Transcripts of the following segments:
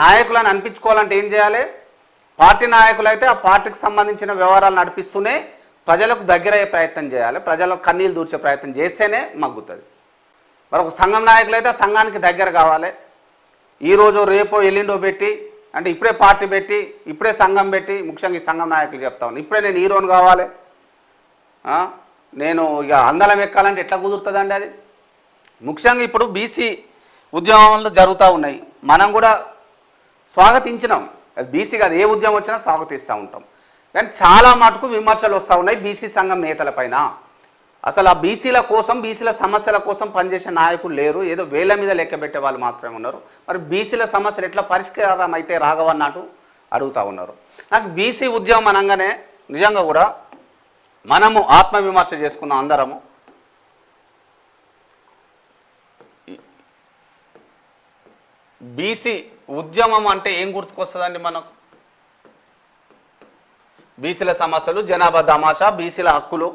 నాయకులను అనిపించుకోవాలంటే ఏం చేయాలి? పార్టీ నాయకులైతే ఆ పార్టీకి సంబంధించిన వ్యవహారాలు నడిపిస్తూనే ప్రజలకు దగ్గరయ్యే ప్రయత్నం చేయాలి. ప్రజలకు కన్నీళ్ళు దూర్చే ప్రయత్నం చేస్తేనే మగ్గుతుంది. మరి ఒక సంఘం నాయకులైతే సంఘానికి దగ్గర కావాలి. ఈరోజు రేపో ఎల్లుండో పెట్టి అంటే ఇప్పుడే పార్టీ పెట్టి ఇప్పుడే సంఘం పెట్టి ముఖ్యంగా ఈ సంఘం నాయకులు చెప్తా ఉన్నాను ఇప్పుడే నేను హీరోని కావాలి. నేను ఇక అందలం ఎక్కాలంటే ఎట్లా కుదురుతుందండి అది? ముఖ్యంగా ఇప్పుడు బీసీ ఉద్యమాలు జరుగుతూ ఉన్నాయి. మనం కూడా స్వాగతించినాం. అది బీసీ కాదు ఏ ఉద్యమం వచ్చినా స్వాగతిస్తూ ఉంటాం. కానీ చాలా మటుకు విమర్శలు వస్తూ ఉన్నాయి బీసీ సంఘం నేతలపైన అసలు ఆ బీసీల కోసం బీసీల సమస్యల కోసం పనిచేసే నాయకులు లేరు. ఏదో వేల మీద లెక్క పెట్టే వాళ్ళు మాత్రమే ఉన్నారు. మరి బీసీల సమస్యలు ఎట్లా పరిష్కారం అయితే రాగవన్నట్టు అడుగుతూ ఉన్నారు. నాకు బీసీ ఉద్యమం అనగానే నిజంగా కూడా మనము ఆత్మవిమర్శ చేసుకున్నాం అందరము బీసీ ఉద్యమం అంటే ఏం గుర్తుకొస్తుందండి మనకు? బీసీల సమస్యలు జనాభా తమాషా బీసీల హక్కులు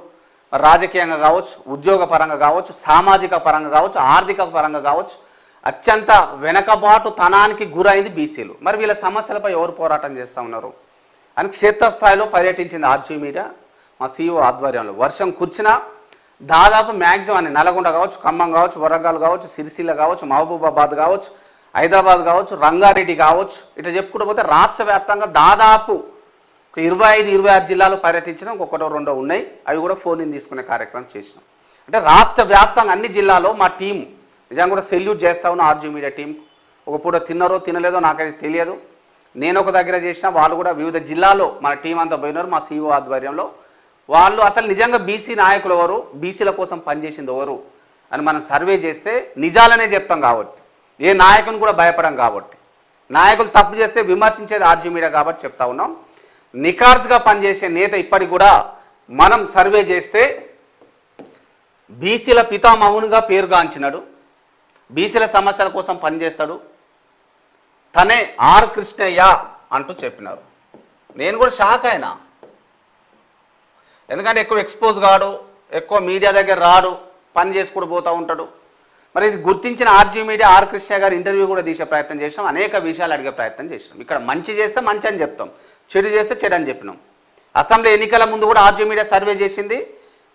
రాజకీయంగా కావచ్చు ఉద్యోగ పరంగా కావచ్చు సామాజిక పరంగా కావచ్చు ఆర్థిక పరంగా కావచ్చు అత్యంత వెనకబాటు తనానికి గురైంది బీసీలు. మరి వీళ్ళ సమస్యలపై ఎవరు పోరాటం చేస్తూ ఉన్నారు? అని క్షేత్రస్థాయిలో పర్యటించింది ఆర్జీ మీడియా మా సీఈఓ ఆధ్వర్యంలో. వర్షం కూర్చున్నా దాదాపు మ్యాక్సిమం అని నల్గొండ కావచ్చు ఖమ్మం కావచ్చు వరంగల్ కావచ్చు సిరిసిల్ల కావచ్చు మహబూబాబాద్ కావచ్చు హైదరాబాద్ కావచ్చు రంగారెడ్డి కావచ్చు ఇట్లా చెప్పుకుంటూ పోతే రాష్ట్ర వ్యాప్తంగా దాదాపు ఇరవై ఐదు ఇరవై ఆరు జిల్లాలు పర్యటించిన ఒకటో రెండో ఉన్నాయి. అవి కూడా ఫోన్ ఇన్ తీసుకునే కార్యక్రమం చేసినాం. అంటే రాష్ట్ర వ్యాప్తంగా అన్ని జిల్లాలో మా టీం నిజంగా కూడా సెల్యూట్ చేస్తా ఉన్న ఆర్జీ మీడియా టీం ఒక పూట తిన్నారో తినలేదో నాకైతే తెలియదు. నేను ఒక దగ్గర చేసిన వాళ్ళు కూడా వివిధ జిల్లాలో మన టీం అంతా పోయినారు మా సీఓ ఆధ్వర్యంలో. వాళ్ళు అసలు నిజంగా బీసీ నాయకులు ఎవరు? బీసీల కోసం పనిచేసింది ఎవరు? అని మనం సర్వే చేస్తే నిజాలనే చెప్తాం కాబట్టి. ఏ నాయకుని కూడా భయపడం కాబట్టి. నాయకులు తప్పు చేస్తే విమర్శించేది ఆర్జీ మీడియా కాబట్టి చెప్తా ఉన్నాం. నికార్స్గా పనిచేసే నేత ఇప్పటికి కూడా మనం సర్వే చేస్తే బీసీల పితామహునిగా పేరుగాంచినాడు. బీసీల సమస్యల కోసం పనిచేస్తాడు. తనే ఆర్ కృష్ణయ్య అంటూ చెప్పినారు. నేను కూడా షాక్ అయినా. ఎందుకంటే ఎక్కువ ఎక్స్పోజ్ కాడు ఎక్కువ మీడియా దగ్గర రాడు పని చేసుకుంటూ పోతూ ఉంటాడు. మరి ఇది గుర్తించిన ఆర్జీ మీడియా ఆర్ కృష్ణ గారి ఇంటర్వ్యూ కూడా తీసే ప్రయత్నం చేసినాం. అనేక విషయాలు అడిగే ప్రయత్నం చేసినాం. ఇక్కడ మంచి చేస్తే మంచి అని చెప్తాం. చెడు చేస్తే చెడు అని చెప్పినాం. అసెంబ్లీ ఎన్నికల ముందు కూడా ఆర్జీ మీడియా సర్వే చేసింది.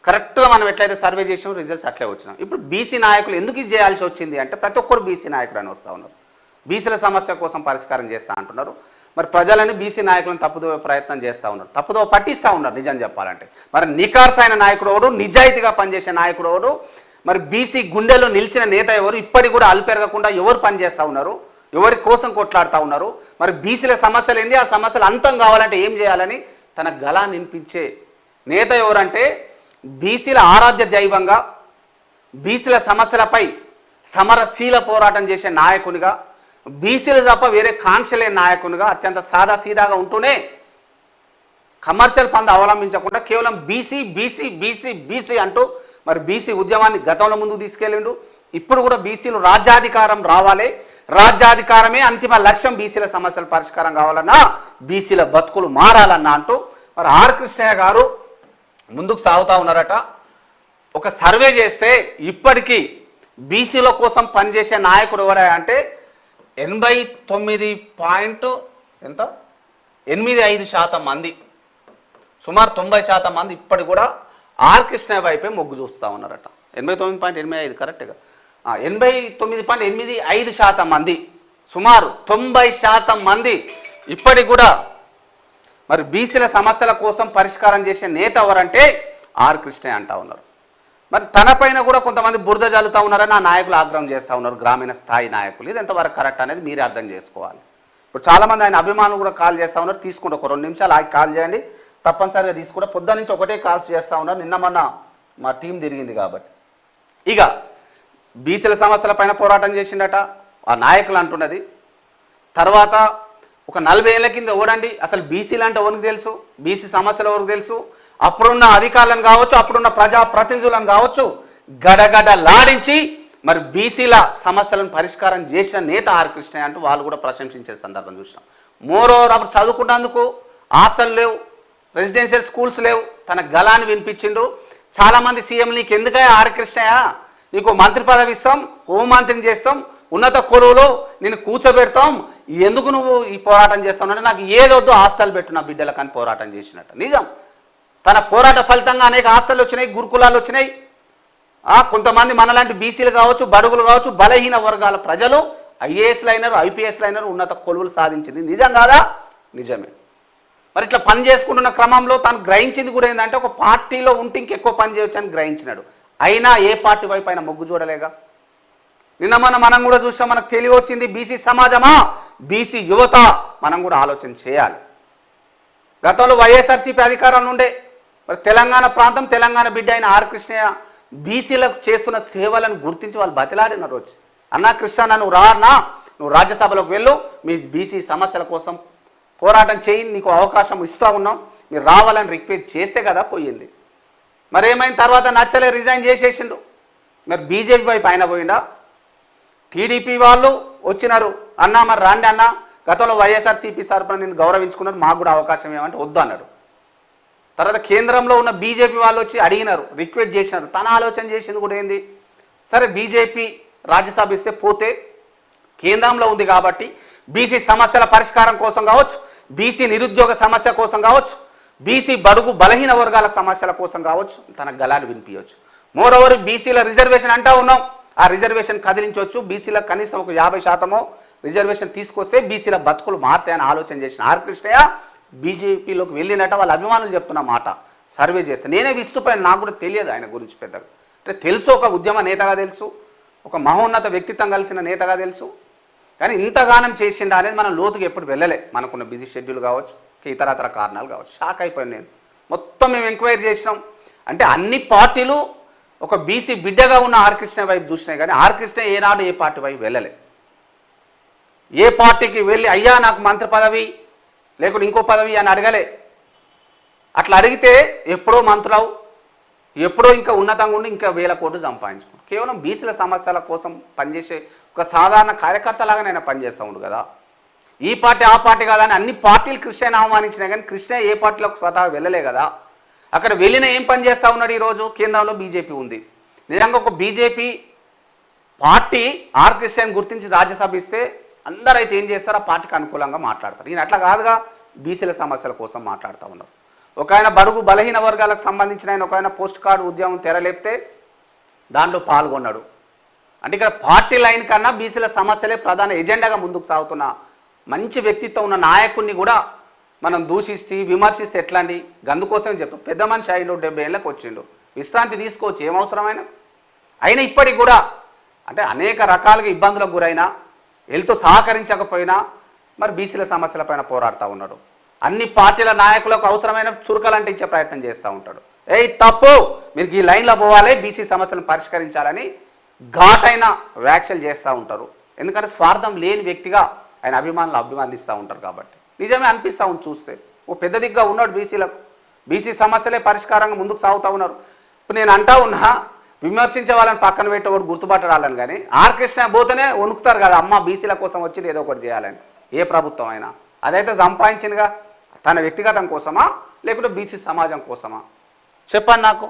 కరెక్ట్గా మనం ఎట్లయితే సర్వే చేసాం రిజల్ట్స్ అట్లే వచ్చినాం ఇప్పుడు బీసీ నాయకులు ఎందుకు ఇది చేయాల్సి వచ్చింది అంటే ప్రతి ఒక్కరు బీసీ నాయకుడు అని వస్తూ ఉన్నారు. బీసీల సమస్య కోసం పరిష్కారం చేస్తా అంటున్నారు. మరి ప్రజలని బీసీ నాయకులను తప్పుదో ప్రయత్నం చేస్తూ ఉన్నారు. తప్పుదో పట్టిస్తూ ఉన్నారు నిజం చెప్పాలంటే. మరి నికార్స్ అయిన నాయకుడు ఎవడు? నిజాయితీగా పనిచేసే నాయకుడు ఎవడు? మరి బీసీ గుండెలో నిలిచిన నేత ఎవరు? ఇప్పటికి కూడా అల్పెరగకుండా ఎవరు పనిచేస్తూ ఉన్నారు? ఎవరి కోసం కొట్లాడుతూ ఉన్నారు? మరి బీసీల సమస్యలు ఏంది? ఆ సమస్యలు అంతం కావాలంటే ఏం చేయాలని తన గలా నినిపించే నేత ఎవరంటే బీసీల ఆరాధ్య దైవంగా బీసీల సమస్యలపై సమరశీల పోరాటం చేసే నాయకునిగా బీసీలు తప్ప వేరే కాంక్షలే నాయకునిగా అత్యంత సాదా సీదాగా ఉంటూనే కమర్షియల్ పంద అవలంబించకుండా కేవలం బీసీ బీసీ బీసీ బీసీ అంటూ మరి బీసీ ఉద్యమాన్ని గతంలో ముందుకు తీసుకెళ్ళిండు. ఇప్పుడు కూడా బీసీలు రాజ్యాధికారం రావాలి. రాజ్యాధికారమే అంతిమ లక్ష్యం బీసీల సమస్యల పరిష్కారం కావాలన్నా బీసీల బతుకులు మారాలన్నా అంటూ మరి ఆర్ కృష్ణయ్య గారు ముందుకు సాగుతూ ఉన్నారట. ఒక సర్వే చేస్తే ఇప్పటికీ బీసీల కోసం పనిచేసే నాయకుడు ఎవరా అంటే ఎనభై తొమ్మిది పాయింట్ ఎంత? ఎనిమిది ఐదు శాతం మంది. సుమారు తొంభై శాతం మంది ఇప్పటికి కూడా ఆర్ కృష్ణ వైపే మొగ్గు చూస్తూ ఉన్నారట. ఎనభై తొమ్మిది పాయింట్ ఎనిమిది ఐదు కరెక్ట్గా ఎనభై తొమ్మిది పాయింట్ ఎనిమిది ఐదు శాతం మంది సుమారు తొంభై శాతం మంది ఇప్పటికి కూడా మరి బీసీల సమస్యల కోసం పరిష్కారం చేసే నేత ఎవరంటే ఆర్ కృష్ణే అంటా ఉన్నారు. మరి తన పైన కూడా కొంతమంది బురద జల్లుతూ ఉన్నారని ఆ నాయకులు ఆగ్రహం చేస్తూ ఉన్నారు గ్రామీణ స్థాయి నాయకులు. ఇది ఎంతవరకు కరెక్ట్ అనేది మీరే అర్థం చేసుకోవాలి. ఇప్పుడు చాలామంది ఆయన అభిమానులు కూడా కాల్ చేస్తూ ఉన్నారు తీసుకుంటే ఒక రెండు నిమిషాలు ఆగి కాల్ చేయండి. తప్పనిసరిగా తీసుకుంటే. పొద్దు నుంచి ఒకటే కాల్స్ చేస్తూ ఉన్నారు నిన్న మొన్న మా టీం తిరిగింది కాబట్టి. ఇక బీసీల సమస్యల పైన పోరాటం చేసిండట. ఆ నాయకులు అంటున్నది. తర్వాత ఒక నలభై ఏళ్ళ కింద ఓడండి అసలు బీసీలు అంటే ఎవరికి తెలుసు? బీసీ సమస్యలు ఎవరికి తెలుసు? అప్పుడున్న అధికారులను కావచ్చు అప్పుడున్న ప్రజా ప్రతినిధులను కావచ్చు గడగడ లాడించి మరి బీసీల సమస్యలను పరిష్కారం చేసిన నేత ఆర్ కృష్ణయ్య అంటూ వాళ్ళు కూడా ప్రశంసించే సందర్భం చూసినాం. మోరోవర్ అప్పుడు చదువుకున్నందుకు ఆశలు లేవు. రెసిడెన్షియల్ స్కూల్స్ లేవు. తన గలాన్ని వినిపించిండు చాలామంది సీఎం నీకు ఎందుకయ్యా ఆరకృష్ణయ్య నీకు మంత్రి పదవి ఇస్తాం హోంమంత్రిని చేస్తాం ఉన్నత కొలువులో నేను కూర్చోబెడతాం. ఎందుకు నువ్వు ఈ పోరాటం చేస్తావు? నాకు ఏదొద్దు హాస్టల్ పెట్టు నా బిడ్డలకు అని పోరాటం చేసినట్టు. నిజం. తన పోరాట ఫలితంగా అనేక హాస్టల్ వచ్చినాయి గురుకులాలు వచ్చినాయి. కొంతమంది మనలాంటి బీసీలు కావచ్చు బడుగులు కావచ్చు బలహీన వర్గాల ప్రజలు ఐఏఎస్లు అయినారు ఐపీఎస్లు అయినారు ఉన్నత కొలువులు సాధించింది. నిజం కాదా? నిజమే. మరి ఇట్లా పని చేసుకుంటున్న క్రమంలో తాను గ్రహించింది కూడా ఏంటంటే ఒక పార్టీలో ఉంటే ఇంకెక్కువ పని చేయొచ్చు అని గ్రహించినాడు. అయినా ఏ పార్టీ వైపు అయినా మొగ్గు చూడలేగా. నిన్న మన మనం కూడా చూసాం మనకు తెలివి వచ్చింది బీసీ సమాజమా? బీసీ యువత. మనం కూడా ఆలోచన చేయాలి. గతంలో వైఎస్ఆర్సీపీ అధికారంలో ఉండే మరి తెలంగాణ ప్రాంతం తెలంగాణ బిడ్డ అయిన ఆర్ కృష్ణయ్య బీసీలకు చేస్తున్న సేవలను గుర్తించి వాళ్ళు బతిలాడిన రోజు. అన్నా కృష్ణ నువ్వు రా అన్నా నువ్వు రాజ్యసభలోకి వెళ్ళు మీ బీసీ సమస్యల కోసం పోరాటం చేయి నీకు అవకాశం ఇస్తూ ఉన్నాం. మీరు రావాలని రిక్వెస్ట్ చేస్తే కదా పోయింది. మరి ఏమైంది? తర్వాత నచ్చలే రిజైన్ చేసేసిండు. మరి బీజేపీ వైపు ఆయన పోయిండా? టీడీపీ వాళ్ళు వచ్చినారు. అన్నా మరి రాండి అన్న. గతంలో వైఎస్ఆర్సీపీ తరపున నేను గౌరవించుకున్నారు. మాకు కూడా అవకాశం ఏమంటే వద్దు అన్నారు తర్వాత కేంద్రంలో ఉన్న బీజేపీ వాళ్ళు వచ్చి అడిగినారు రిక్వెస్ట్ చేసినారు. తన ఆలోచన చేసింది కూడా ఏంది? సరే బీజేపీ రాజ్యసభ ఇస్తే పోతే కేంద్రంలో ఉంది కాబట్టి బీసీ సమస్యల పరిష్కారం కోసం కావచ్చు బీసీ నిరుద్యోగ సమస్య కోసం కావచ్చు బీసీ బడుగు బలహీన వర్గాల సమస్యల కోసం కావచ్చు తన గలాన్ని వినిపించవచ్చు. మోర్ ఓవర్ బీసీల రిజర్వేషన్ అంటా ఉన్నాం. ఆ రిజర్వేషన్ కదిలించవచ్చు. బీసీల కనీసం ఒక యాభై శాతమో రిజర్వేషన్ తీసుకొస్తే బీసీల బతుకులు మారుతాయని ఆలోచన చేసిన ఆర్ కృష్ణయ్య బీజేపీలోకి వెళ్ళినట్ట వాళ్ళ అభిమానులు చెప్తున్న మాట. సర్వే చేస్తే నేనే విస్తుపోయాను. నాకు కూడా తెలియదు ఆయన గురించి పెద్దగా. అంటే తెలుసు ఒక ఉద్యమ నేతగా తెలుసు ఒక మహోన్నత వ్యక్తిత్వం కలిసిన నేతగా తెలుసు. కానీ ఇంతగానం చేసిండా అనేది మనం లోతుగా ఎప్పుడు వెళ్ళలే. మనకున్న బిజీ షెడ్యూల్ కావచ్చు ఇతరతర కారణాలు కావచ్చు. షాక్ అయిపోయాను నేను. మొత్తం మేము ఎంక్వైరీ చేసినాం. అంటే అన్ని పార్టీలు ఒక బీసీ బిడ్డగా ఉన్న ఆర్కృష్ణ వైపు చూసినాయి కానీ ఆర్కృష్ణ ఏనాడు ఏ పార్టీ వైపు వెళ్ళలే. ఏ పార్టీకి వెళ్ళి అయ్యా నాకు మంత్రి పదవి లేకుంటే ఇంకో పదవి అని అడగలే. అట్లా అడిగితే ఎప్పుడో మంత్రులవు ఎప్పుడో ఇంకా ఉన్నతంగా ఉండి ఇంకా వేల కోట్లు సంపాదించుకోండి కేవలం బీసీల సమస్యల కోసం పనిచేసే ఒక సాధారణ కార్యకర్తలాగా నేను పనిచేస్తూ ఉండు కదా. ఈ పార్టీ ఆ పార్టీ కాదని అన్ని పార్టీలు కృష్ణని ఆహ్వానించినాయి కానీ కృష్ణ ఏ పార్టీలోకి స్వతహా వెళ్ళలే కదా. అక్కడ వెళ్ళిన ఏం పని చేస్తూ ఉన్నాడు ఈరోజు? కేంద్రంలో బీజేపీ ఉంది. నిజంగా ఒక బీజేపీ పార్టీ ఆర్ క్రిస్టియన్ గుర్తించి రాజ్యసభ ఇస్తే అందరైతే ఏం చేస్తారు? ఆ పార్టీకి అనుకూలంగా మాట్లాడతారు. ఈయన అట్లా కాదుగా బీసీల సమస్యల కోసం మాట్లాడుతూ ఉన్నారు. ఒక ఆయన బరుగు బలహీన వర్గాలకు సంబంధించిన ఆయన ఒక ఆయన పోస్ట్ కార్డు ఉద్యమం తెరలేపితే దాంట్లో పాల్గొన్నాడు. అంటే ఇక్కడ పార్టీ లైన్ కన్నా బీసీల సమస్యలే ప్రధాన ఎజెండాగా ముందుకు సాగుతున్న మంచి వ్యక్తిత్వం ఉన్న నాయకుడిని కూడా మనం దూషిస్తే విమర్శిస్తే ఎట్లా అండి గందుకోసం చెప్తాం. పెద్ద మనిషి ఐదు డెబ్బై ఏళ్ళకి వచ్చిండు. విశ్రాంతి తీసుకోవచ్చు ఏమవసరమైన అయినా ఇప్పటికి కూడా అంటే అనేక రకాలుగా ఇబ్బందులకు గురైనా వెళ్తూ సహకరించకపోయినా మరి బీసీల సమస్యలపైన పోరాడుతూ ఉన్నాడు. అన్ని పార్టీల నాయకులకు అవసరమైన చురుకలు అంటించే ప్రయత్నం చేస్తూ ఉంటాడు. ఏయ్ తప్పు! మీరు ఈ లైన్లో పోవాలి బీసీ సమస్యలను పరిష్కరించాలని ఘాటైన వ్యాఖ్యలు చేస్తూ ఉంటారు. ఎందుకంటే స్వార్థం లేని వ్యక్తిగా ఆయన అభిమానులు అభిమానిస్తూ ఉంటారు కాబట్టి. నిజమే అనిపిస్తూ ఉంది చూస్తే. ఓ పెద్ద దిగ్గా ఉన్నాడు బీసీలకు. బీసీ సమస్యలే పరిష్కారంగా ముందుకు సాగుతూ ఉన్నారు. ఇప్పుడు నేను అంటా ఉన్నా విమర్శించే వాళ్ళని పక్కన పెట్టేవాడు గుర్తుపట్టడాలని కానీ ఆర్ కృష్ణ పోతేనే వణుకుతారు కదా అమ్మ బీసీల కోసం వచ్చి ఏదో ఒకటి చేయాలని. ఏ ప్రభుత్వం అయినా. అదైతే సంపాదించిందిగా. తన వ్యక్తిగతం కోసమా లేకుంటే బీసీ సమాజం కోసమా? చెప్పండి నాకు.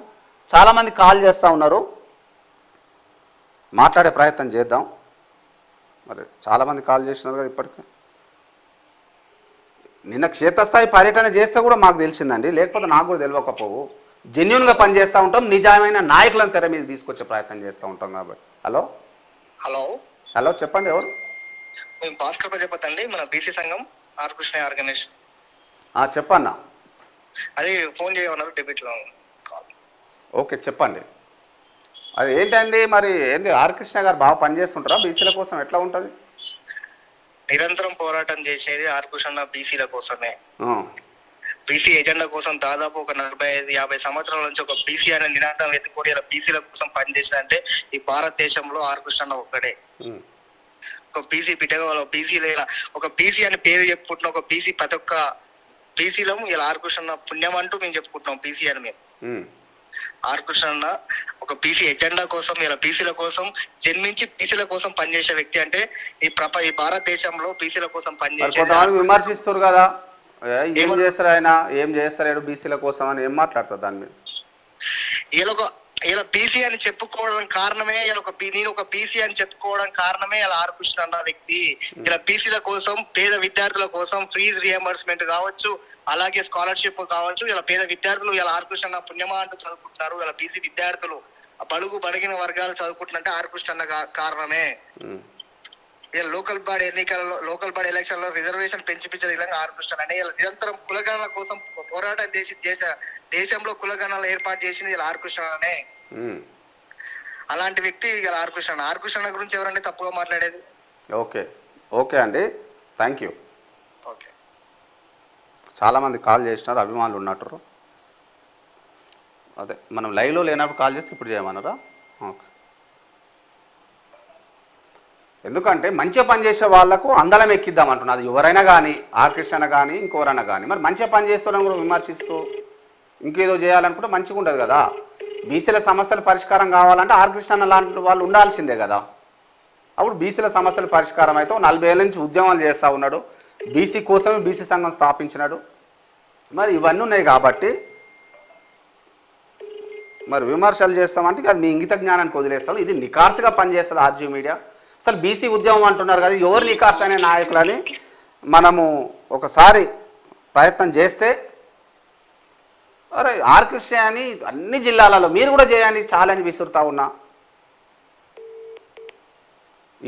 చాలామంది కాల్ చేస్తూ ఉన్నారు. మాట్లాడే ప్రయత్నం చేద్దాం. మరి చాలామంది కాల్ చేసినారు కదా ఇప్పటికే. నిన్న క్షేత్రస్థాయి పర్యటన చేస్తే కూడా మాకు తెలిసిందండి. లేకపోతే నాకు కూడా తెలియకపోవు. జెన్యున్గా పనిచేస్తూ ఉంటాం. నిజమైన నాయకులను తెర మీద తీసుకొచ్చే ప్రయత్నం చేస్తూ ఉంటాం కాబట్టి. హలో? హలో? హలో చెప్పండి ఎవరు? మేము భాస్కర్ ప్రజాపతి అండి. మన బీసీ సంఘం ఆర్ కృష్ణ ఆర్గనైజేషన్ చెప్పన్నా. అది ఫోన్ చేయమన్నారు డెబిట్లో కాల్. ఓకే చెప్పండి. అది ఏంటండి మరి ఏంది ఆర్ కృష్ణ గారు బాగా పనిచేస్తుంటారా బీసీల కోసం? ఎట్లా ఉంటుంది? నిరంతరం పోరాటం చేసేది ఆర్ కృష్ణ బీసీల కోసమే. బీసీ ఎజెండా కోసం దాదాపు ఒక నలభై ఐదు యాభై సంవత్సరాల నుంచి ఒక బీసీ అనే నినాదం ఎత్తుకొని ఇలా బీసీల కోసం పనిచేసిందంటే ఈ భారతదేశంలో ఆర్ కృష్ణ ఒక్కడే. ఒక బీసీ బిడ్డగా వాళ్ళ బీసీ ఒక బీసీ అని పేరు చెప్పుకుంటున్న ఒక బీసీ ప్రతి ఒక్క బీసీలం ఇలా ఆర్ కృష్ణ పుణ్యం అంటూ మేము చెప్పుకుంటున్నాం బీసీ అని మేము. ఆర్ కృష్ణ ఒక బీసీ ఎజెండా కోసం ఇలా బీసీల కోసం జన్మించి బీసీల కోసం పనిచేసే వ్యక్తి అంటే ఈ ప్రప ఈ భారతదేశంలో బీసీల కోసం పనిచేసే విమర్శిస్తారు కదా. ఏ, చేస్తారు ఆయన? ఏం చేస్తారు బీసీల కోసం అని ఏం మాట్లాడతారు దాని మీద? ఇలా బీసీ అని చెప్పుకోవడం కారణమే ఇలా ఒక నేను ఒక బీసీ అని చెప్పుకోవడం కారణమే ఇలా ఆర్ కృష్ణ అన్న వ్యక్తి. ఇలా బీసీల కోసం పేద విద్యార్థుల కోసం ఫీజు రియంబర్స్మెంట్ కావచ్చు అలాగే స్కాలర్షిప్ కావచ్చు ఇలా పేద విద్యార్థులు ఇలా ఆర్ కృష్ణ అన్న పుణ్యమా అంటూ చదువుకుంటున్నారు. ఇలా బీసీ విద్యార్థులు ఆ బడుగు బడిగిన వర్గాలు చదువుకుంటున్నట్టే ఆర్ కృష్ణ కారణమే. లోకల్ బాడీ ఎన్నికలలో లోకల్ బాడీ ఎలక్షన్లో రిజర్వేషన్ పెంచిపించే విధంగా ఆర్పిస్తాను అంటే ఇలా నిరంతరం కులగణన కోసం పోరాటం చేసి దేశ దేశంలో కులగణనలు ఏర్పాటు చేసింది ఇలా ఆర్కృష్ణ అనే. ఉమ్. అలాంటి వ్యక్తి ఇలా ఆర్కృష్ణ ఆర్కృష్ణ గురించి ఎవరండి తప్పుగా మాట్లాడేది? ఓకే. ఓకే అండి. Thank you. ఓకే. చాలామంది కాల్ చేసినారు అభిమానులు ఉన్నట్టు. అదే మనం లైవ్లో లేనప్పుడు కాల్ చేసి ఇప్పుడు చేయమన్నారా? ఓకే. ఎందుకంటే మంచిగా పని చేసే వాళ్ళకు అందలం ఎక్కిద్దాం అంటున్నారు ఎవరైనా కానీ ఆర్ కానీ ఇంకెవరైనా కానీ. మరి మంచిగా పని కూడా విమర్శిస్తూ ఇంకేదో చేయాలనుకుంటే మంచిగా ఉండదు కదా. బీసీల సమస్యల పరిష్కారం కావాలంటే ఆర్ లాంటి వాళ్ళు ఉండాల్సిందే కదా. అప్పుడు బీసీల సమస్యల పరిష్కారం అయితే నలభై ఏళ్ళ నుంచి ఉద్యమాలు చేస్తూ ఉన్నాడు. బీసీ కోసమే బీసీ సంఘం స్థాపించినాడు. మరి ఇవన్నీ ఉన్నాయి కాబట్టి మరి విమర్శలు చేస్తామంటే అది మీ ఇంగిత జ్ఞానానికి వదిలేస్తాం. ఇది నికార్సుగా పనిచేస్తుంది ఆర్జీ మీడియా. అసలు బీసీ ఉద్యమం అంటున్నారు కదా ఎవరు నికార్స్ అనే నాయకులని మనము ఒకసారి ప్రయత్నం చేస్తే అరే ఆర్కృష్ణ అని అన్ని జిల్లాలలో మీరు కూడా చేయండి ఛాలెంజ్ విసురుతా ఉన్నా.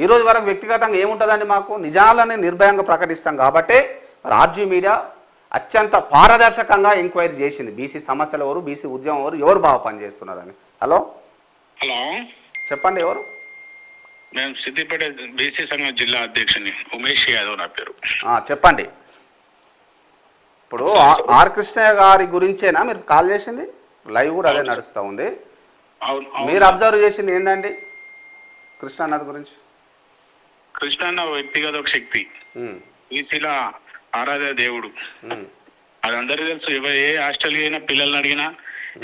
ఈరోజు వరకు వ్యక్తిగతంగా ఏముంటుందండి మాకు? నిజాలని నిర్భయంగా ప్రకటిస్తాం కాబట్టే మరి ఆర్జీ మీడియా అత్యంత పారదర్శకంగా ఎంక్వైరీ చేసింది. బీసీ సమస్యలు ఎవరు బీసీ ఉద్యమం ఎవరు ఎవరు బాగా పనిచేస్తున్నారని. హలో? హలో? చెప్పండి ఎవరు? మేము సిద్దిపేట బీసీ సంఘం జిల్లా అధ్యక్షుని ఉమేష్ యాదవ్ నా పేరు. చెప్పండి. ఇప్పుడు ఆర్ కృష్ణయ్య గారి గురించేనా మీరు కాల్ చేసింది? లైవ్ కూడా అదే నడుస్తూ ఉంది. మీరు అబ్జర్వ్ చేసింది ఏందండి? కృష్ణ అన్నది గురించి. కృష్ణ అన్న వ్యక్తిగత ఒక శక్తి బీసీల ఆరాధ్య దేవుడు. అది అందరికీ తెలుసు. ఏ హాస్టల్ అయినా పిల్లల్ని అడిగినా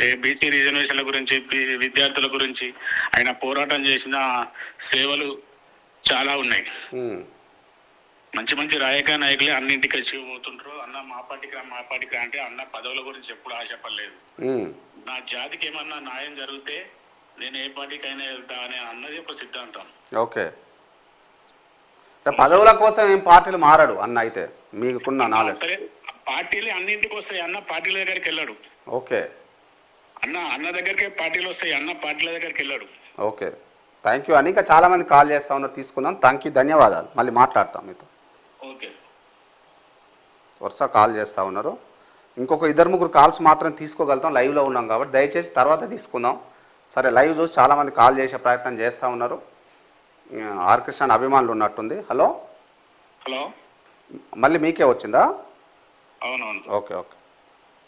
ఏ బీసీ రిజర్వేషన్ల గురించి విద్యార్థుల గురించి ఆయన పోరాటం చేసిన సేవలు చాలా ఉన్నాయి. మంచి మంచి రాజకీయ నాయకులే అన్నింటికి వచ్చి పోతుంటారు అన్న మా పార్టీకి రా, మా పార్టీకి అంటే అన్న పదవుల గురించి ఎప్పుడు ఆశపడలేదు. నా జాతికి ఏమన్నా న్యాయం జరిగితే నేను ఏ పార్టీకైనా వెళ్తా అనే అన్నది ఒక సిద్ధాంతం. ఓకే. పదవుల కోసం ఏం పార్టీలు మారడు అన్న అయితే మీకున్న నాలెడ్జ్ సరే. పార్టీలు అన్నింటికి వస్తాయి. అన్న పార్టీల దగ్గరికి వెళ్ళాడు. ఓకే. అన్న అన్న దగ్గరికి పార్టీలు వస్తాయి. అన్న పార్టీల దగ్గరికి వెళ్ళాడు. ఓకే. థ్యాంక్ యూ అని ఇంకా చాలామంది కాల్ చేస్తా ఉన్నారు. తీసుకుందాం. థ్యాంక్ యూ ధన్యవాదాలు. మళ్ళీ మాట్లాడతాం మీతో. ఓకే వరుస కాల్ చేస్తూ ఉన్నారు. ఇంకొక ఇద్దరు ముగ్గురు కాల్స్ మాత్రం తీసుకోగలుగుతాం. లైవ్లో ఉన్నాం కాబట్టి దయచేసి తర్వాత తీసుకుందాం. సరే లైవ్ చూసి చాలామంది కాల్ చేసే ప్రయత్నం చేస్తూ ఉన్నారు. ఆ, ఆర్ కృష్ణ అభిమానులు ఉన్నట్టుంది. హలో? హలో? మళ్ళీ మీకే వచ్చిందా? అవునవును ఓకే ఓకే.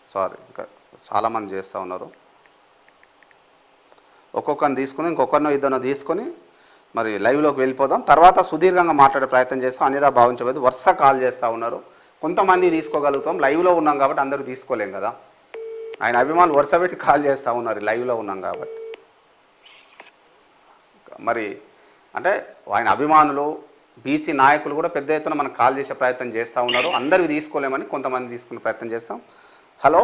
సారీ ఇంకా చాలామంది చేస్తూ ఉన్నారు. ఒక్కొక్కరిని తీసుకుని ఇంకొకరినో ఇద్దరినో తీసుకొని మరి లైవ్లోకి వెళ్ళిపోదాం. తర్వాత సుదీర్ఘంగా మాట్లాడే ప్రయత్నం చేస్తాం. అనేదా భావించబోదు. వరుస కాల్ చేస్తూ ఉన్నారు. కొంతమంది తీసుకోగలుగుతాం. లైవ్లో ఉన్నాం కాబట్టి అందరూ తీసుకోలేం కదా. ఆయన అభిమానులు వరుస పెట్టి కాల్ చేస్తూ ఉన్నారు. లైవ్లో ఉన్నాం కాబట్టి. మరి అంటే ఆయన అభిమానులు బీసీ నాయకులు కూడా పెద్ద ఎత్తున మనకు కాల్ చేసే ప్రయత్నం చేస్తూ ఉన్నారు. అందరివి తీసుకోలేమని కొంతమంది తీసుకునే ప్రయత్నం చేస్తాం. హలో?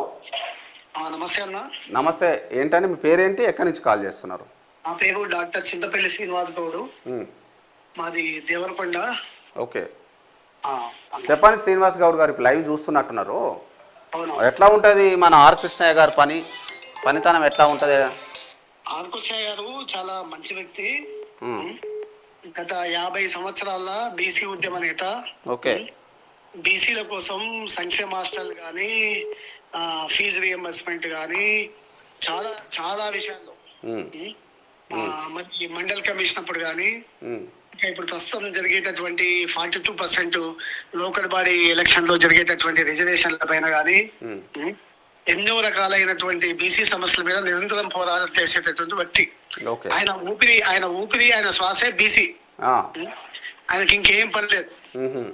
నమస్తే అన్న. నమస్తే. ఏంటండి? మీ పేరేంటి? ఎక్కడి నుంచి కాల్ చేస్తున్నారు? నా పేరు డాక్టర్ చింతపల్లి శ్రీనివాస్ గౌడు. మాది దేవరకొండ. ఓకే. చెప్పండి శ్రీనివాస్ గౌడ్ గారు లైవ్ చూస్తున్నట్టున్నారు. అవును. ఎట్లా ఉంటుంది మన ఆర్ కృష్ణయ్య గారి పని? పనితనం ఎట్లా ఉంటుంది? ఆర్ కృష్ణ గారు చాలా మంచి వ్యక్తి. గత యాభై సంవత్సరాల బీసీ ఉద్యమ నేత. ఓకే. బీసీల కోసం సంక్షేమ హాస్టల్ కానీ ఫీజు రియంబర్స్మెంట్ కానీ చాలా చాలా విషయాల్లో. మరి మండల్ కమిషన్ అప్పుడు కానీ ఇప్పుడు ప్రస్తుతం జరిగేటటువంటి forty two percent local body ఎలక్షన్లో జరిగేటటువంటి రిజర్వేషన్ల పైన కానీ ఎన్నో రకాలైనటువంటి బీసీ సమస్యల మీద నిరంతరం పోరాటం చేసేటటువంటి వ్యక్తి. ఆయన ఊపిరి ఆయన ఊపిరి ఆయన శ్వాసే బీసీ. ఆయనకి ఇంకేం పని లేదు. ఉహుం,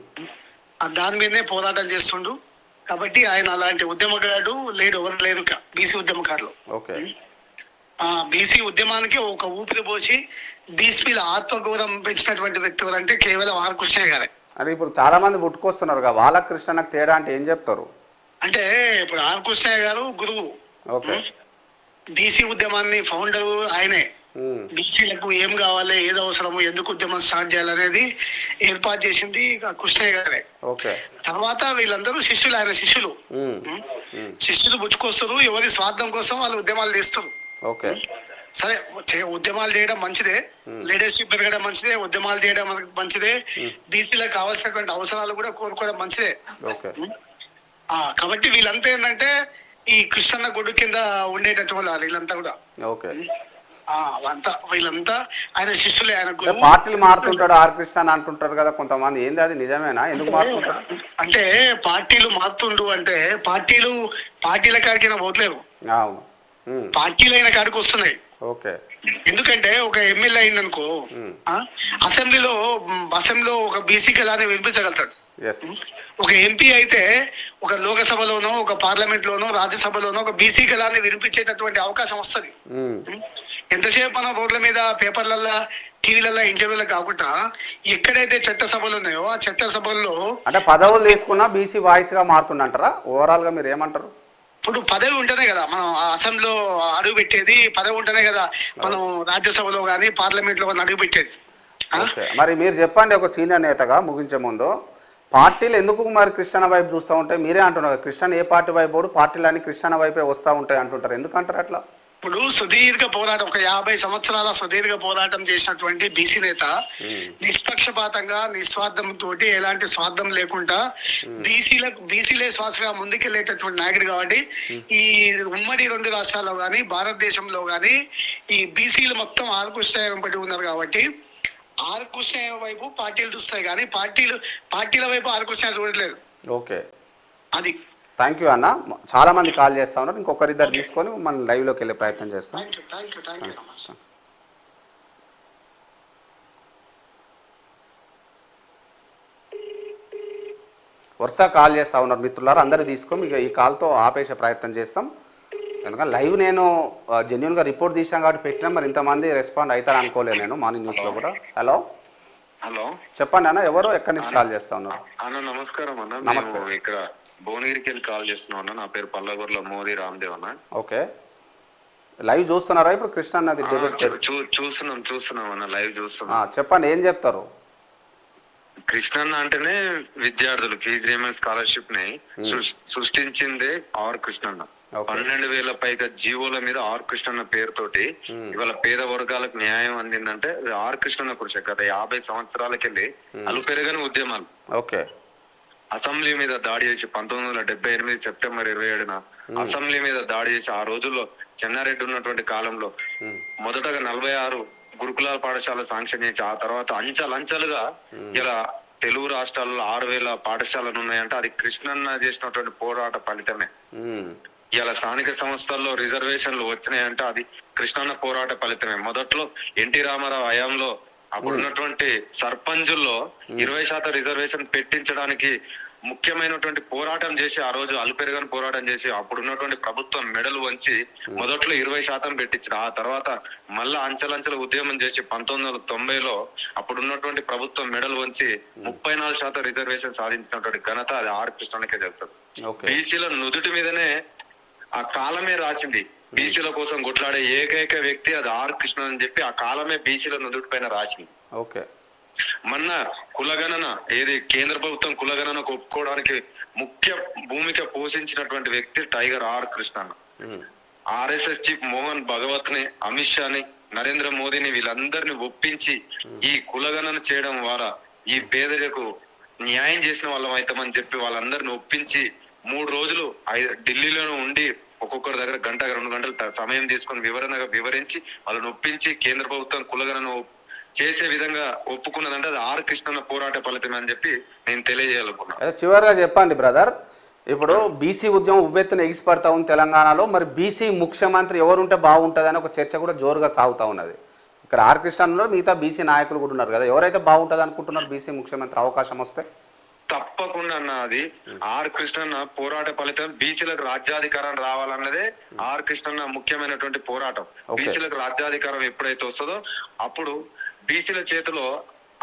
ఆ దాని మీదనే పోరాటం చేస్తుండు. కాబట్టి ఆయన అలాంటి ఉద్యమకారుడు లేడు ఎవరు లేదు బీసీ ఉద్యమకారులు. ఓకే. ఆ బీసీ ఉద్యమానికి ఒక ఊపిరి పోసి బీసీల ఆత్మగౌరవం పెంచినటువంటి వ్యక్తి ఎవరంటే కేవలం ఆర్ కృష్ణయ్య గారే. అంటే ఇప్పుడు చాలా మంది పుట్టుకొస్తున్నారు వాళ్ళ కృష్ణకు తేడా అంటే ఏం చెప్తారు? అంటే ఇప్పుడు ఆర్ కృష్ణయ్య గారు గురువు. ఓకే. బీసీ ఉద్యమాన్ని ఫౌండర్ ఆయనే. ఉమ్, బీసీలకు ఏం కావాలి ఏది అవసరము ఎందుకు ఉద్యమం స్టార్ట్ చేయాలనేది ఏర్పాటు చేసింది కృష్ణయ్య గారే. ఓకే. తర్వాత వీళ్ళందరూ శిష్యులు ఆయన శిష్యులు. ఉం? ఉమ్, శిష్యులు పుట్టుకొస్తారు ఎవరి స్వార్థం కోసం వాళ్ళు ఉద్యమాలు చేస్తారు. ఓకే. సరే ఉద్యమాలు చేయడం మంచిదే. లీడర్షిప్ పెరగడం మంచిదే ఉద్యమాలు చేయడం మంచిదే. బీసీలకు కావాల్సినటువంటి అవసరాలు కూడా కోరుకోవడం మంచిదే. కాబట్టి వీళ్ళంతా ఏంటంటే ఈ కృష్ణన్న గుడి కింద ఉండేటటువంటి వాళ్ళు వీళ్ళంతా కూడా. ఓకే. అంతా వీళ్ళంతా ఆయన శిష్యులే ఆయన పార్టీలు మారుతుంటాడు ఆర్ కృష్ణ అని అంటుంటారు కదా కొంతమంది. ఏంది అది? నిజమేనా? ఎందుకు మారుతుంటాడు అంటే పార్టీలు మారుతుండు అంటే పార్టీలు పార్టీల కాడికి ఉమ్, పార్టీలు అయిన కాడికి వస్తున్నాయి. ఓకే. ఎందుకంటే ఒక ఎమ్మెల్యే అయిందనుకో అసెంబ్లీలో అసెంబ్లీలో ఒక బీసీ కలానే వినిపించగలుగుతాడు. ఒక ఎంపీ అయితే ఒక లోకసభలోనో ఒక పార్లమెంట్ లోనో రాజ్యసభలోనో ఒక బీసీ కలాన్ని వినిపించేటటువంటి అవకాశం వస్తుంది. ఉమ్, ఎంతసేపు మనం రోడ్ల మీద పేపర్లల్లో టీవీలలో ఇంటర్వ్యూలో కాకుండా ఎక్కడైతే చట్టసభలు ఉన్నాయో ఆ చట్టసభల్లో అంటే పదవులు తీసుకున్నా బీసీ వాయిస్గా మారుతుండంటారా? ఓవరాల్గా మీరు ఏమంటారు? ఇప్పుడు పదవి ఉంటేనే కదా మనం అసెంబ్లీలో అడుగు పెట్టేది పదవి ఉంటేనే కదా మనం రాజ్యసభలో కానీ పార్లమెంట్లో కానీ అడుగు పెట్టేది. మరి మీరు చెప్పండి ఒక సీనియర్ నేతగా ముగించే ముందు. పార్టీలు ఎందుకు మరి కృష్ణ వైపు చూస్తూ ఉంటాయి? మీరే అంటున్నారు కృష్ణ ఏ పార్టీ వైపు పోడు? పార్టీలు అన్ని కృష్ణ వైపే వస్తూ ఉంటాయి అంటుంటారు. ఎందుకంటారు అట్లా? ఇప్పుడు సుదీర్ఘ పోరాటం ఒక యాభై సంవత్సరాల సుదీర్ఘ పోరాటం చేసినటువంటి బీసీ నేత నిష్పక్షపాతంగా నిస్వార్థం తోటి ఎలాంటి స్వార్థం లేకుండా బీసీలకు బీసీలే శ్వాసగా ముందుకెళ్ళేటటువంటి నాయకుడు కాబట్టి ఈ ఉమ్మడి రెండు రాష్ట్రాల్లో కానీ భారతదేశంలో కానీ ఈ బీసీలు మొత్తం ఆర్కృష్ణ పడి ఉన్నారు కాబట్టి ఆర్కృష్ణ వైపు పార్టీలు చూస్తాయి కానీ పార్టీలు పార్టీల వైపు ఆర్కృష్ణ చూడట్లేదు. ఓకే. అది. థ్యాంక్ యూ అన్న. చాలా మంది కాల్ చేస్తా ఉన్నారు. ఇంకొకరిద్దరు తీసుకొని మనం లైవ్లోకి వెళ్ళే ప్రయత్నం చేస్తాం. వరుస కాల్ చేస్తూ ఉన్నారు మిత్రులారు. అందరూ తీసుకొని ఇక ఈ కాల్తో ఆపేసే ప్రయత్నం చేస్తాం. ఎందుకంటే లైవ్ నేను జెన్యున్గా రిపోర్ట్ తీసాం కాబట్టి పెట్టినా మరి ఇంతమంది రెస్పాండ్ అవుతారు అనుకోలేదు నేను మార్నింగ్ న్యూస్లో కూడా. హలో హలో చెప్పండి అన్న ఎవరు? ఎక్కడి నుంచి కాల్ చేస్తా ఉన్నారు? అన్న నమస్కారం అన్న. నమస్తే. ఇక్కడ భువనగిరికి వెళ్ళి కాల్ చేస్తున్నాం అన్న. నా పేరు పల్లగూరుల మోదీ రామ్దేవ్ అన్న. ఓకే. లైవ్ చూస్తున్నారా ఇప్పుడు కృష్ణ చూ- చూస్తున్నాం చూస్తున్నాం అన్న లైవ్ చూస్తున్నాం. చెప్పండి ఏం చెప్తారు? కృష్ణన్న అంటేనే విద్యార్థులు ఫీజు రియంబర్స్ స్కాలర్షిప్ని సృష్- సృష్టించిందే ఆర్ కృష్ణన్న. పన్నెండు వేల పైగా జీవోల మీద ఆర్ కృష్ణన్న పేరుతోటి ఇవాళ పేద వర్గాలకు న్యాయం అందిందంటే అది ఆర్ కృష్ణన్న కృషి గత యాభై సంవత్సరాలకెళ్ళి అలుపెరగని ఉద్యమాలు. ఓకే అసెంబ్లీ మీద దాడి చేసి పంతొమ్మిది వందల డెబ్బై ఎనిమిది సెప్టెంబర్ ఇరవై ఏడున అసెంబ్లీ మీద దాడి చేసి ఆ రోజుల్లో చెన్నారెడ్డి ఉన్నటువంటి కాలంలో మొదటగా నలభై ఆరు గురుకులాల పాఠశాల శాంక్షన్ చేసి ఆ తర్వాత అంచెలంచెలుగా ఇలా తెలుగు రాష్ట్రాల్లో ఆరు వేల పాఠశాలలు ఉన్నాయంటే అది కృష్ణన్న చేసినటువంటి పోరాట ఫలితమే. ఇలా స్థానిక సంస్థల్లో రిజర్వేషన్లు వచ్చినాయంటే అది కృష్ణన్న పోరాట ఫలితమే. మొదట్లో ఎన్టీ రామారావు హయాంలో అప్పుడు ఉన్నటువంటి సర్పంచుల్లో ఇరవై శాతం రిజర్వేషన్ పెట్టించడానికి ముఖ్యమైనటువంటి పోరాటం చేసి ఆ రోజు అలుపెరగని పోరాటం చేసి అప్పుడు ఉన్నటువంటి ప్రభుత్వం మెడలు వంచి మొదట్లో ఇరవై శాతం పెట్టించిన ఆ తర్వాత మళ్ళా అంచెలంచెల ఉద్యమం చేసి పంతొమ్మిది వందల తొంభైలో అప్పుడు ఉన్నటువంటి ప్రభుత్వం మెడలు వంచి ముప్పై నాలుగు శాతం రిజర్వేషన్ సాధించినటువంటి ఘనత అది ఆర్ కృష్ణకే చెప్తారు ఓకే. బీసీల నుదుటి మీదనే ఆ కాలమే రాసింది. బీసీల కోసం కొట్లాడే ఏకైక వ్యక్తి అది ఆర్ కృష్ణ అని చెప్పి ఆ కాలమే బీసీల నుదుటి పైన రాసింది. ఓకే. మొన్న కులగణన ఏది కేంద్ర ప్రభుత్వం కులగణనకు ఒప్పుకోవడానికి ముఖ్య భూమిక పోషించినటువంటి వ్యక్తి tiger R Krishna um, RSS chief Mohan భగవత్ని Amit షాని నరేంద్ర మోదీని వీళ్ళందరినీ ఒప్పించి ఈ కులగణన చేయడం ద్వారా ఈ పేదలకు న్యాయం చేసిన వాళ్ళం అవుతామని చెప్పి వాళ్ళందరిని ఒప్పించి మూడు రోజులు ఢిల్లీలోనే ఉండి ఒక్కొక్కరి దగ్గర గంట రెండు గంటలు సమయం తీసుకొని వివరణగా వివరించి వాళ్ళని ఒప్పించి కేంద్ర ప్రభుత్వం కులగనను చేసే విధంగా ఒప్పుకున్నదంటే అది ఆర్ కృష్ణన్న పోరాట ఫలితం అని చెప్పి నేను తెలియజేయాలనుకున్నాను చివరిగా చెప్పండి బ్రదర్ ఇప్పుడు బీసీ ఉద్యమం ఉవ్వెత్తున ఎగిసిపడతా ఉంది తెలంగాణలో మరి బీసీ ముఖ్యమంత్రి ఎవరుంటే బాగుంటుందని ఒక చర్చ కూడా జోరుగా సాగుతూ ఉన్నది. ఇక్కడ ఆర్ కృష్ణ ఉన్నారు మిగతా బీసీ నాయకులు కూడా ఉన్నారు కదా ఎవరైతే బాగుంటుంది అనుకుంటున్నారు బీసీ ముఖ్యమంత్రి అవకాశం వస్తే? తప్పకుండా అన్న అది. ఆర్ కృష్ణన్న పోరాట ఫలితం బీసీలకు రాజ్యాధికారం రావాలన్నదే ఆర్ కృష్ణన్న ముఖ్యమైనటువంటి పోరాటం. బీసీలకు రాజ్యాధికారం ఎప్పుడైతే వస్తుందో అప్పుడు బీసీల చేతిలో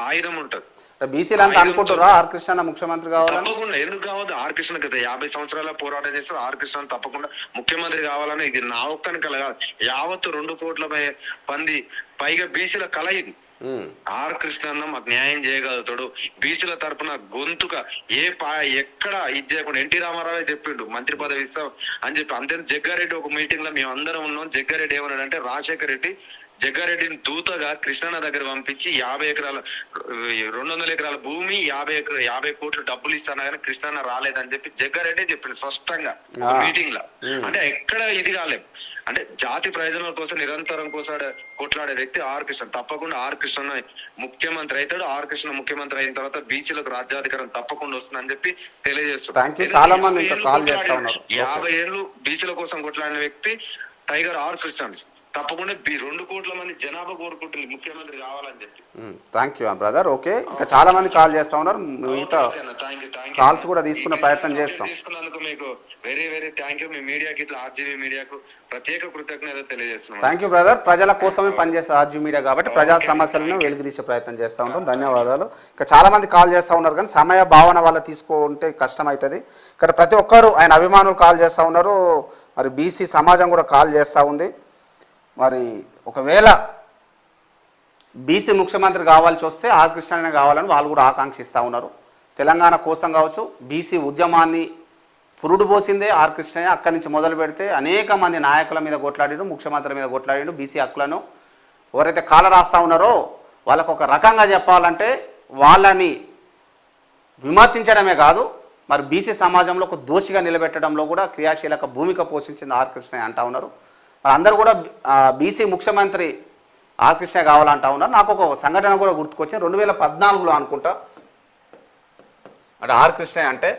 ఆయుధం ఉంటది. బీసీలు అంతా అనుకుంటారా ఆర్ కృష్ణ ముఖ్యమంత్రి తప్పకుండా. ఎందుకు కావద్దు? ఆర్ కృష్ణ కదా యాభై సంవత్సరాల పోరాటం చేస్తారు. ఆర్ కృష్ణ తప్పకుండా ముఖ్యమంత్రి కావాలని ఇది నా ఒక్కని కల యావత్తు రెండు కోట్ల పై- మంది పైగా బీసీల కల ఇది ఉమ్, ఆర్ కృష్ణ అన్న మాకు న్యాయం చేయగలుగుతాడు బీసీల తరపున గొంతుక ఏ పా ఎక్కడ ఇది చేయకుండా ఎన్టీ రామారావే చెప్పిండు. మంత్రి పదవి ఇస్తాం అని చెప్పి అంతే. జగ్గారెడ్డి ఒక మీటింగ్లో మేము అందరం ఉన్నాం. జగ్గారెడ్డి ఏమన్నాడంటే రాజశేఖర రెడ్డి జగ్గారెడ్డిని దూతగా కృష్ణన్న దగ్గర పంపించి యాభై ఎకరాల రెండు వందల ఎకరాల భూమి యాభై ఎకర యాభై కోట్లు డబ్బులు ఇస్తాను కానీ కృష్ణన్న రాలేదని చెప్పి జగ్గారెడ్డి చెప్పిండు స్పష్టంగా. మీటింగ్లో. అంటే ఎక్కడ ఇది కాలేదు. అంటే జాతి ప్రయోజనాల కోసం నిరంతరం కోసం కొట్లాడే వ్యక్తి ఆర్ కృష్ణ తప్పకుండా ఆర్ కృష్ణ ముఖ్యమంత్రి అవుతాడు. ఆర్ కృష్ణ ముఖ్యమంత్రి అయిన తర్వాత బీసీలకు రాజ్యాధికారం తప్పకుండా వస్తుందని చెప్పి ఉన్నారు. యాభై ఏళ్ళు బీసీల కోసం కొట్లాడిన వ్యక్తి టైగర్ ఆర్ కృష్ణ తప్పకుండా రెండు కోట్ల మంది జనాభా కోరుకుంటుంది ముఖ్యమంత్రి కావాలని చెప్పి. థ్యాంక్ యూ బ్రదర్ ఓకే ఇంకా చాలా మంది కాల్ చేస్తా ఉన్నారు. మిగతా. కాల్స్ కూడా తీసుకునే ఈ ప్రయత్నం చేస్తాం. తీసుకున్నందుకు మీకు వెరీ వెరీ థ్యాంక్ యూ మీ మీడియాకి ఇట్లా ఆర్జీవీ మీడియాకు ప్రత్యేక కృతజ్ఞత తెలియజేస్తున్నాను థ్యాంక్ యూ బ్రదర్ ప్రజల కోసమే పనిచేస్తారు ఆర్జీ మీడియా కాబట్టి ప్రజా సమస్యలను వెలుగుదీసే ప్రయత్నం చేస్తూ ఉంటాం. ధన్యవాదాలు. ఇంకా చాలా మంది కాల్ చేస్తూ ఉన్నారు కానీ సమయ భావన వల్ల తీసుకుంటే కష్టం అవుతుంది ఇక్కడ ప్రతి ఒక్కరు ఆయన అభిమానులు కాల్ చేస్తూ ఉన్నారు. మరి బీసీ సమాజం కూడా కాల్ చేస్తూ ఉంది. మరి ఒకవేళ బీసీ ముఖ్యమంత్రి కావాల్సి వస్తే ఆర్ కావాలని వాళ్ళు కూడా ఆకాంక్షిస్తూ ఉన్నారు. తెలంగాణ కోసం కావచ్చు బీసీ ఉద్యమాన్ని పురుడు పోసిందే ఆర్ కృష్ణయ్య అక్కడి నుంచి మొదలు పెడితే అనేక మంది నాయకుల మీద కొట్లాడిండు ముఖ్యమంత్రి మీద కొట్లాడిండు బీసీ హక్కులను ఎవరైతే కాల రాస్తూ ఉన్నారో వాళ్ళకు ఒక రకంగా చెప్పాలంటే వాళ్ళని విమర్శించడమే కాదు మరి బీసీ సమాజంలో ఒక దోషిగా నిలబెట్టడంలో కూడా క్రియాశీలక భూమిక పోషించింది ఆర్ కృష్ణయ్య అంటా ఉన్నారు. అందరూ కూడా బీసీ ముఖ్యమంత్రి ఆర్ కృష్ణ కావాలంటా ఉన్నారు. నాకు ఒక సంఘటన కూడా గుర్తుకొచ్చింది. రెండు వేల పద్నాలుగులో అనుకుంటా. అంటే ఆర్కృష్ణ అంటే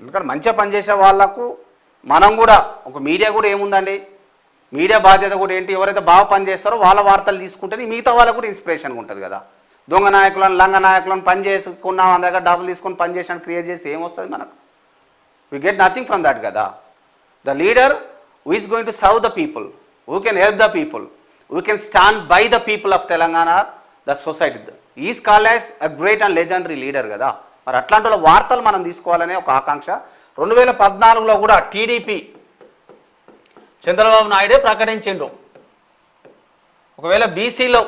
ఎందుకంటే మంచిగా పనిచేసే వాళ్ళకు మనం కూడా ఒక మీడియా కూడా ఏముందండి? మీడియా బాధ్యత కూడా ఏంటి? ఎవరైతే బాగా పనిచేస్తారో వాళ్ళ వార్తలు తీసుకుంటే మిగతా వాళ్ళకు కూడా ఇన్స్పిరేషన్గా ఉంటుంది కదా. దొంగ నాయకులను లంగ నాయకులను పని చేసుకున్నాం మన దగ్గర డబ్బులు తీసుకొని పని చేసాను క్రియేట్ చేసి ఏమొస్తుంది మనకు? We get nothing from that కదా. The leader who is going to serve the people who can help the people who can stand by the people of Telangana the society is call as a great and legendary leader కదా. మరి అట్లాంటి వాళ్ళ వార్తలు మనం తీసుకోవాలనే ఒక ఆకాంక్ష. రెండు వేల పద్నాలుగులో కూడా టీడీపీ చంద్రబాబు నాయుడే ప్రకటించిండు. ఒకవేళ బీసీలో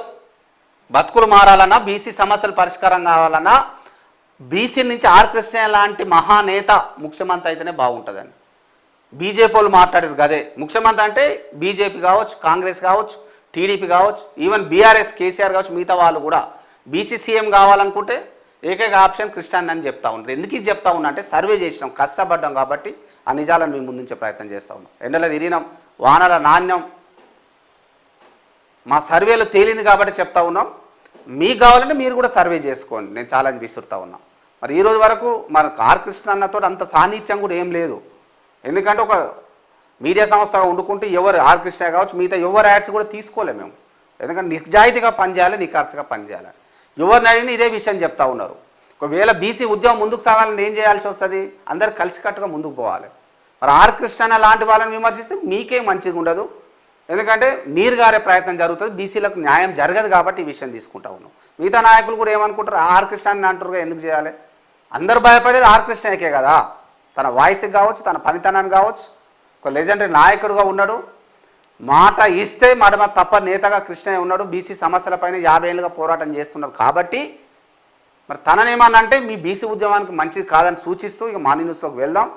బతుకులు మారాలన్నా బీసీ సమస్యలు పరిష్కారం కావాలన్నా బీసీ నుంచి ఆర్ కృష్ణ లాంటి మహానేత ముఖ్యమంత్రి అయితేనే బాగుంటుందని. బీజేపీ వాళ్ళు మాట్లాడారు గదే. ముఖ్యమంత్రి అంటే బీజేపీ కావచ్చు కాంగ్రెస్ కావచ్చు టీడీపీ కావచ్చు ఈవెన్ బీఆర్ఎస్ కేసీఆర్ కావచ్చు మిగతా వాళ్ళు కూడా. బీసీసీఎం కావాలనుకుంటే ఏకైక ఆప్షన్ కృష్ణాన్ని అని చెప్తా ఉన్నారు. ఎందుకు ఇది చెప్తా ఉన్నా అంటే సర్వే చేసినాం కష్టపడ్డాం కాబట్టి ఆ నిజాలను మేము ముందుంచే ప్రయత్నం చేస్తూ ఉన్నాం. ఎండలో తిరిగినాం వానల నాణ్యం. మా సర్వేలో తేలింది కాబట్టి చెప్తా ఉన్నాం. మీకు కావాలంటే మీరు కూడా సర్వే చేసుకోండి. నేను ఛాలెంజ్ విసురుతా ఉన్నాం. మరి ఈరోజు వరకు మన ఆర్ కృష్ణ అన్నతో అంత సాన్నిధ్యం కూడా ఏం లేదు. ఎందుకంటే ఒక మీడియా సంస్థగా వండుకుంటే ఎవరు ఆర్ కృష్ణ కావచ్చు మిగతా ఎవరు యాడ్స్ కూడా తీసుకోలేము మేము. ఎందుకంటే నిజాయితీగా పనిచేయాలి నిఖార్సుగా పనిచేయాలి ఎవరిని అడిగినా ఇదే విషయం చెప్తా ఉన్నారు. ఒకవేళ బీసీ ఉద్యమం ముందుకు సాగాలని ఏం చేయాల్సి వస్తుంది? అందరు కలిసికట్టుగా ముందుకు పోవాలి. మరి ఆర్ కృష్ణ లాంటి వాళ్ళని విమర్శిస్తే మీకే మంచిగా ఉండదు. ఎందుకంటే నీరు గారే ప్రయత్నం జరుగుతుంది బీసీలకు న్యాయం జరగదు కాబట్టి ఈ విషయం తీసుకుంటా ఉన్నాం. మిగతా నాయకులు కూడా ఏమనుకుంటారు? ఆర్ కృష్ణ అంటారుగా ఎందుకు చేయాలి? అందరు భయపడేది ఆర్ కృష్ణకే కదా. తన వాయిస్కి కావచ్చు తన పనితనాన్ని కావచ్చు ఒక లెజెండరీ నాయకుడుగా ఉన్నాడు. మాట ఇస్తే మడమ తప్ప నేతగా కృష్ణయ్య ఉన్నాడు. బీసీ సమస్యలపైన యాభై ఏళ్ళుగా పోరాటం చేస్తున్నారు కాబట్టి మరి తననేమన్నా అంటే మీ బీసీ ఉద్యమానికి మంచిది కాదని సూచిస్తూ ఇక మార్నింగ్ న్యూస్లోకి వెళ్దాం.